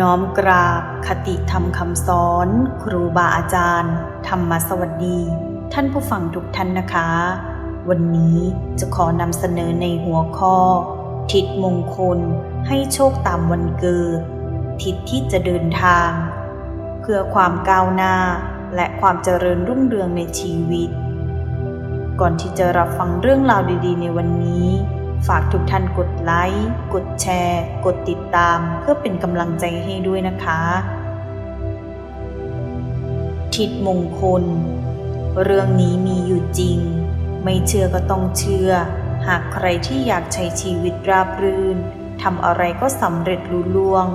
น้อมกราบคติธรรมคำสอน ครูบาอาจารย์ ธรรมสวัสดี ท่านผู้ฟังทุกท่านนะคะ วันนี้จะขอนำเสนอในหัวข้อ ทิศมงคลให้โชคตามวันเกิด ทิศที่จะเดินทาง เพื่อความก้าวหน้าและความเจริญรุ่งเรืองในชีวิต ก่อนที่จะรับฟังเรื่องราวดี ๆ ในวันนี้ ฝากทุกท่านกดไลค์ กดแชร์ กดติดตาม เพื่อเป็นกำลังใจให้ด้วยนะคะ ทิศมงคล เรื่องนี้มีอยู่จริง ไม่เชื่อก็ต้องเชื่อ หากใครที่อยากใช้ชีวิตราบรื่นทำอะไรก็สำเร็จลุล่วง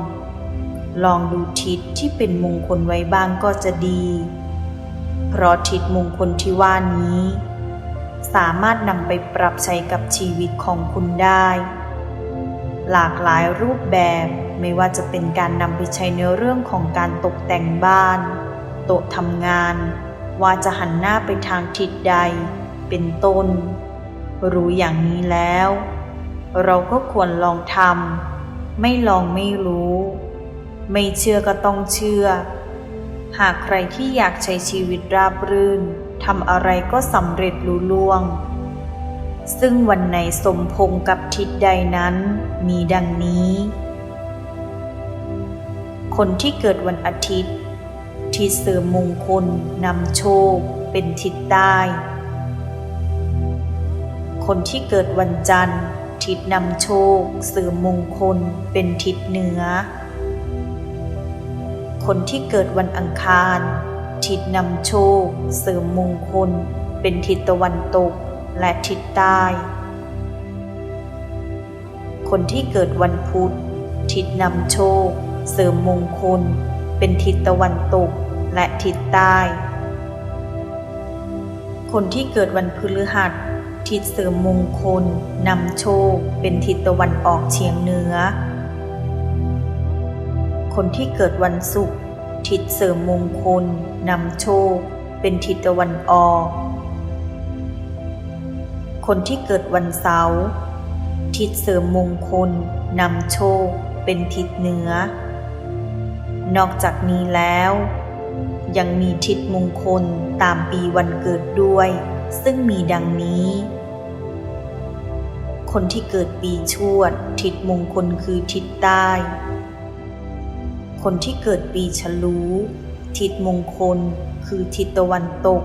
ลองดูทิศที่เป็นมงคลไว้บ้างก็จะดี เพราะทิศมงคลที่ว่านี้ สามารถนำไปปรับใช้กับชีวิตของคุณได้ หลากหลายรูปแบบไม่ว่าจะเป็นการนำไปใช้ในเรื่องของการตกแต่งบ้าน โต๊ะทำงาน ว่าจะหันหน้าไปทางทิศใด เป็นต้น รู้อย่างนี้แล้ว เราก็ควรลองทำไม่ลองไม่รู้ ไม่เชื่อก็ต้องเชื่อ หากใครที่อยากใช้ชีวิตราบรื่น ทำอะไรก็สำเร็จลุล่วง ซึ่งวันไหนสมพงษ์กับทิศใดนั้นมีดังนี้ คนที่เกิดวันอาทิตย์ ทิศเสริมมงคลนำโชค เป็นทิศใต้ คนที่เกิดวันจันทร์ ทิศนำโชค เสริมมงคลเป็นทิศเหนือ คนที่เกิดวันอังคาร ทิศนำโชค เสริมมงคล เป็นทิศตะวันตก และทิศใต้ คนที่เกิดวันพุธ ทิศนำโชค เสริมมงคล เป็นทิศตะวันตก และทิศใต้ คนที่เกิดวันพฤหัส ทิศเสริมมงคลนำโชค เป็นทิศตะวันออกเฉียงเหนือ คนที่เกิดวันศุกร์ ทิศเสริมมงคลนำโชค เป็นทิศตะวันออก คนที่เกิดวันเสาร์ทิศเสริมมงคลนำโชค เป็นทิศเหนือ นอกจากนี้แล้ว ยังมีทิศมงคลตามปีวันเกิดด้วย ซึ่งมีดังนี้ คนที่เกิดปีชวด ทิศมงคลคือทิศใต้ คนที่เกิดปีฉลู ทิศมงคล คือทิศตะวันตก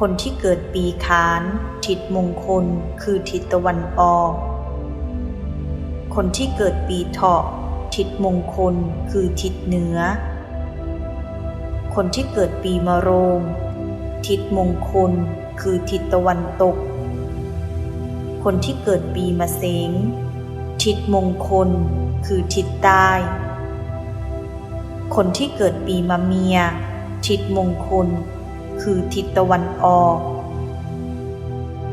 คนที่เกิดปีขาน ทิศมงคล คือทิศตะวันออก คนที่เกิดปีเถาะ ทิศมงคล คือทิศเหนือ คนที่เกิดปีมะโรง ทิศมงคล คือทิศตะวันตก คนที่เกิดปีมะเสงทิศมงคล คือทิศใต้ คนที่เกิดปีมะเมีย ทิศมงคล คือทิศตะวันออก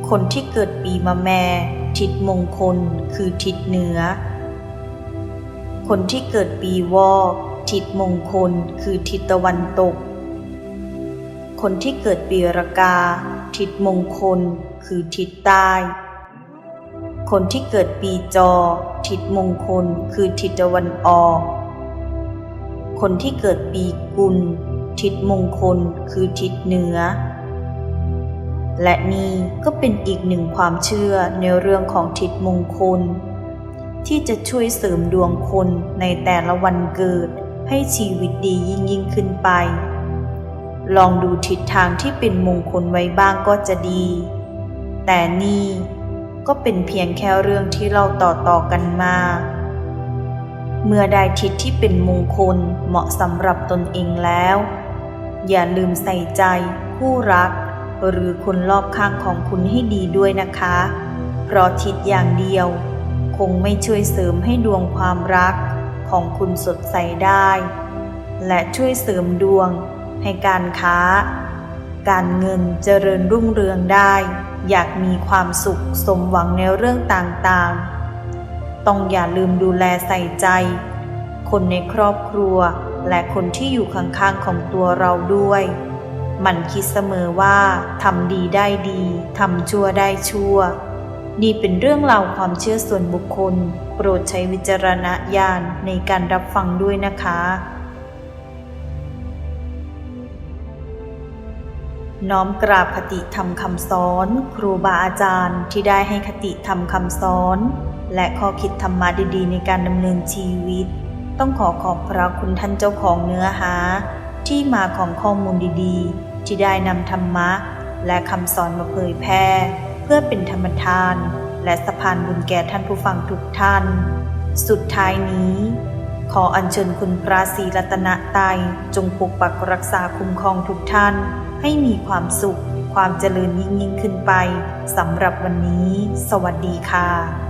คนที่เกิดปีมะแม ทิศมงคล คือทิศเหนือ คนที่เกิดปีวอกทิศมงคล คือทิศตะวันตก คนที่เกิดปีรากา ทิศมงคล คือทิศใต้ คนที่เกิดปีจอ ทิศมงคล คือทิศตะวันออก คนที่เกิดปีกุล ทิศมงคลคือทิศเหนือ และนี่ก็เป็นอีกหนึ่งความเชื่อในเรื่องของทิศมงคล ที่จะช่วยเสริมดวงคนในแต่ละวันเกิดให้ชีวิตดียิ่งยิ่งขึ้นไป ลองดูทิศทางที่เป็นมงคลไว้บ้างก็จะดี แต่นี่ก็เป็นเพียงแค่เรื่องที่เราต่อต่อกันมา เมื่อได้ทิศที่เป็นมงคลเหมาะสำหรับตนเองแล้ว อย่าลืมใส่ใจผู้รัก หรือคนรอบข้างของคุณให้ดีด้วยนะคะ เพราะทิศอย่างเดียว คงไม่ช่วยเสริมให้ดวงความรักของคุณสดใสได้ และช่วยเสริมดวงให้การค้า การเงินเจริญรุ่งเรืองได้ อยากมีความสุขสมหวังในเรื่องต่างๆ ต้องอย่าลืมดูแลใส่ใจ คนในครอบครัวและคนที่อยู่ข้างๆของตัวเราด้วย มันคิดเสมอว่าทำดีได้ดีทำชั่วได้ชั่ว นี่เป็นเรื่องราวความเชื่อส่วนบุคคล โปรดใช้วิจารณญาณในการรับฟังด้วยนะคะน้อมกราบคติธรรมคำสอน ครูบาอาจารย์ที่ได้ให้คติธรรมคำสอน และข้อคิดธรรมะดีๆ ในการดำเนินชีวิต ต้องขอขอบพระคุณท่านเจ้าของเนื้อหา ที่มาของข้อมูลดีๆ ที่ได้นำธรรมะ และคำสอนมาเผยแพร่ เพื่อเป็นธรรมทาน และสะพานบุญแก่ท่านผู้ฟังทุกท่าน สุดท้ายนี้ ขออัญเชิญคุณพระศรีรัตนตรัยจงปกปักรักษาคุ้มครองทุกท่าน ให้มีความสุขความเจริญยิ่งยิ่งขึ้นไปสำหรับวันนี้ สวัสดีค่ะ